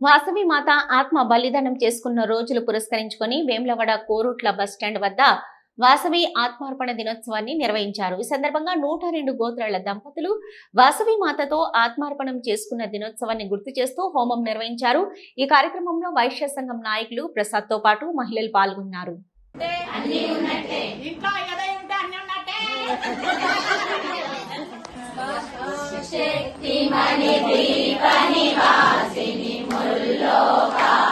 వాసవి మాత ఆత్మ బలిదానం చేసుకున్న రోజులు పురస్కరించుకొని వేములవాడ కోరుట్ల బస్టాండ్ వద్ద వాసవి ఆత్మార్పణ దినోత్సవాన్ని నిర్వహించారు. ఈ సందర్భంగా నూట రెండు గోత్రాల దంపతులు వాసవి మాతతో ఆత్మార్పణం చేసుకున్న దినోత్సవాన్ని గుర్తు చేస్తూ హోమం నిర్వహించారు. ఈ కార్యక్రమంలో వైశ్య సంఘం నాయకులు ప్రసాద్తో పాటు మహిళలు పాల్గొన్నారు. ఏదై దీప నివాసిని ముల్లోకా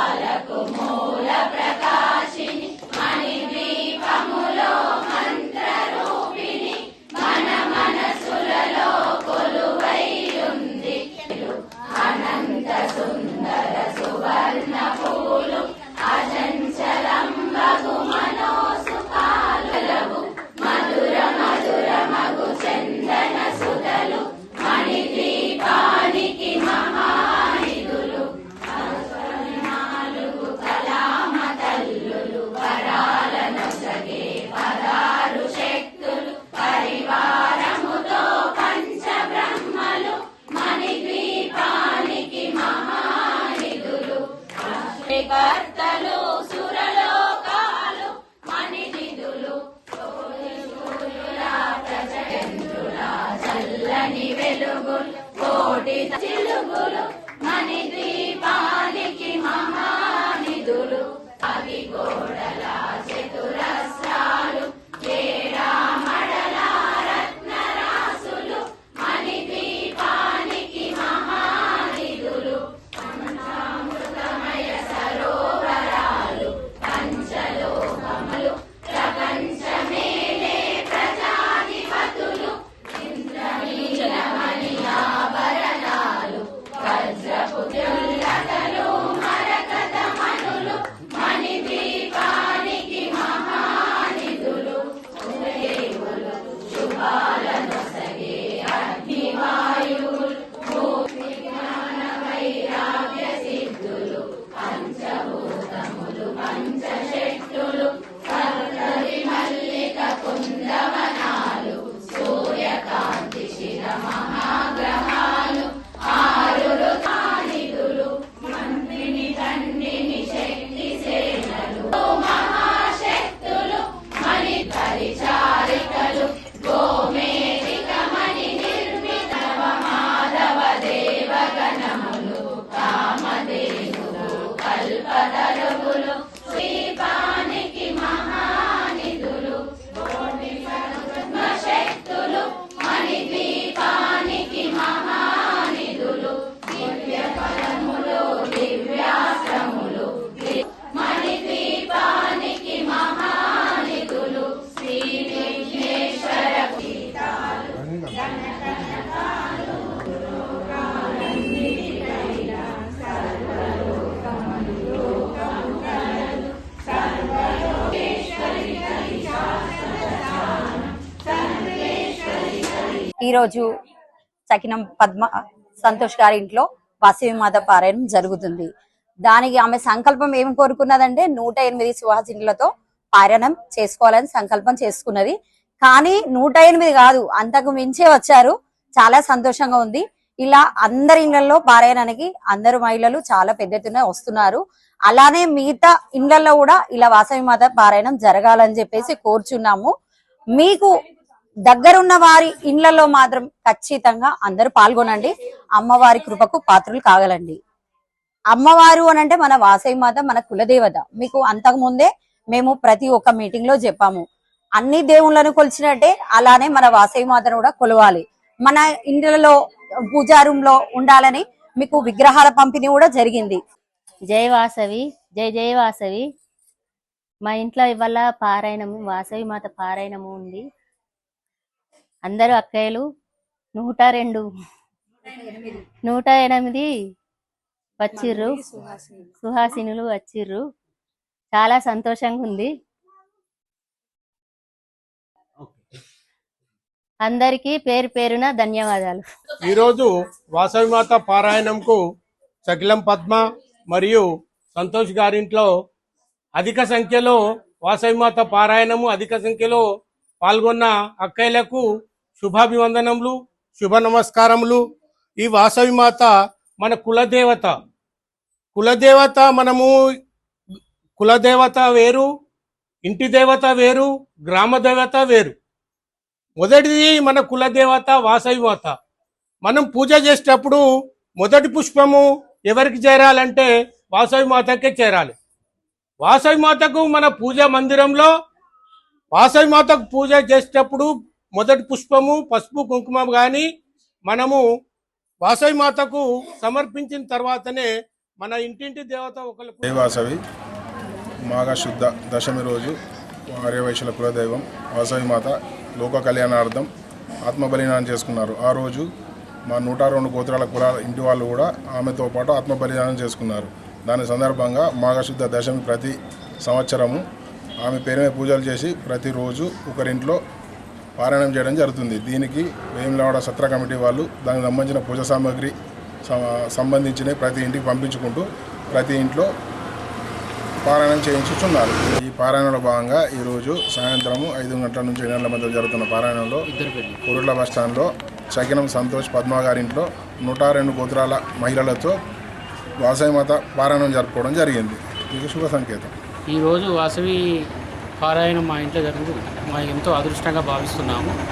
கோடி ఈరోజు సకినం పద్మ సంతోష్ గారి ఇంట్లో వాసవి మాత పారాయణం జరుగుతుంది. దానికి ఆమె సంకల్పం ఏం కోరుకున్నదంటే నూట ఎనిమిది సుహాసినులతో పారాయణం చేసుకోవాలని సంకల్పం చేసుకున్నది. కానీ నూట ఎనిమిది కాదు అంతకు మించే వచ్చారు. చాలా సంతోషంగా ఉంది. ఇలా అందరి ఇళ్ళలో పారాయణానికి అందరు మహిళలు చాలా పెద్ద ఎత్తున వస్తున్నారు. అలానే మిగతా ఇళ్ళలో కూడా ఇలా వాసవి మాత పారాయణం జరగాలని చెప్పేసి కోరుచున్నాము. మీకు దగ్గరున్న వారి ఇండ్లలో మాత్రం ఖచ్చితంగా అందరూ పాల్గొనండి. అమ్మవారి కృపకు పాత్రలు కాగలండి. అమ్మవారు అని అంటే మన వాసవి మాత మన కులదేవత. మీకు అంతకు ముందే మేము ప్రతి ఒక్క మీటింగ్లో చెప్పాము. అన్ని దేవుళ్ళను కొలిచినట్టే అలానే మన వాసవి మాతను కూడా కొలవాలి. మన ఇండ్లలో పూజా రూమ్లో ఉండాలని మీకు విగ్రహాల పంపిణీ కూడా జరిగింది. జై వాసవి జై జై వాసవి. మా ఇంట్లో ఇవాళ పారాయణము వాసవి మాత పారాయణము ఉంది. అందరూ అక్కయ్యలు నూట రెండు. నూట ఎనిమిది వచ్చిర్రు. సుహాసినులు వచ్చిర్రు. చాలా సంతోషంగా ఉంది అందరికీ పేరు పేరున ధన్యవాదాలు. ఈరోజు వాసవిమాత పారాయణంకు చకిలం పద్మ మరియు సంతోష్ గారింట్లో అధిక సంఖ్యలో వాసవిమాత పారాయణము అధిక సంఖ్యలో పాల్గొన్న అక్కయ్యలకు శుభాభివందనములు శుభ నమస్కారములు ఈ వాసవి మాత మన కులదేవత. కులదేవత మనము కులదేవత వేరు ఇంటి దేవత వేరు గ్రామ దేవత వేరు. మొదటిది మన కులదేవత వాసవి మాత. మనం పూజ చేసేటప్పుడు మొదటి పుష్పము ఎవరికి చేరాలంటే వాసవి మాతకే చేరాలి. వాసవి మాతకు మన పూజ మందిరంలో వాసవి మాతకు పూజ చేసేటప్పుడు మొదటి పుష్పము పసుపు కుంకుమ కానీ మనము వాసవి మాతకు సమర్పించిన తర్వాతనే మన ఇంటింటి దేవత ఒకరు దేవాసవి మాఘశుద్ధ దశమి రోజు ఆర్యవైశ్యుల కులదైవం వాసవి మాత లోక కళ్యాణార్థం ఆత్మబలిదానం చేసుకున్నారు. ఆ రోజు మా నూట రెండు గోత్రాల కులాల ఇంటి వాళ్ళు కూడా ఆమెతో పాటు ఆత్మబలిదానం చేసుకున్నారు. దాని సందర్భంగా మాఘశుద్ధ దశమి ప్రతి సంవత్సరము ఆమె పేరు పూజలు చేసి ప్రతిరోజు ఒకరింట్లో పారాయణం చేయడం జరుగుతుంది. దీనికి వేములవాడ సత్ర కమిటీ వాళ్ళు దానికి సంబంధించిన పూజ సామాగ్రి సంబంధించిన ప్రతి ఇంటికి పంపించుకుంటూ ప్రతి ఇంట్లో పారాయణం చేయించుతున్నారు ఈ పారాయణలో భాగంగా ఈరోజు సాయంత్రము ఐదు గంటల నుంచి ఏడు గంటల మధ్య జరుగుతున్న పారాయణంలో కురుట్ల బస్ స్టాండ్లో చకినం సంతోష్ పద్మ గారింట్లో నూట రెండు గోత్రాల మహిళలతో వాసవిమాత పారాయణం జరుపుకోవడం జరిగింది. ఇది శుభ సంకేతం. ఈరోజు వాసవి పారాయణం మా ఇంట్లో జరుగుతుంది. ఎంతో అదృష్టంగా భావిస్తున్నాము.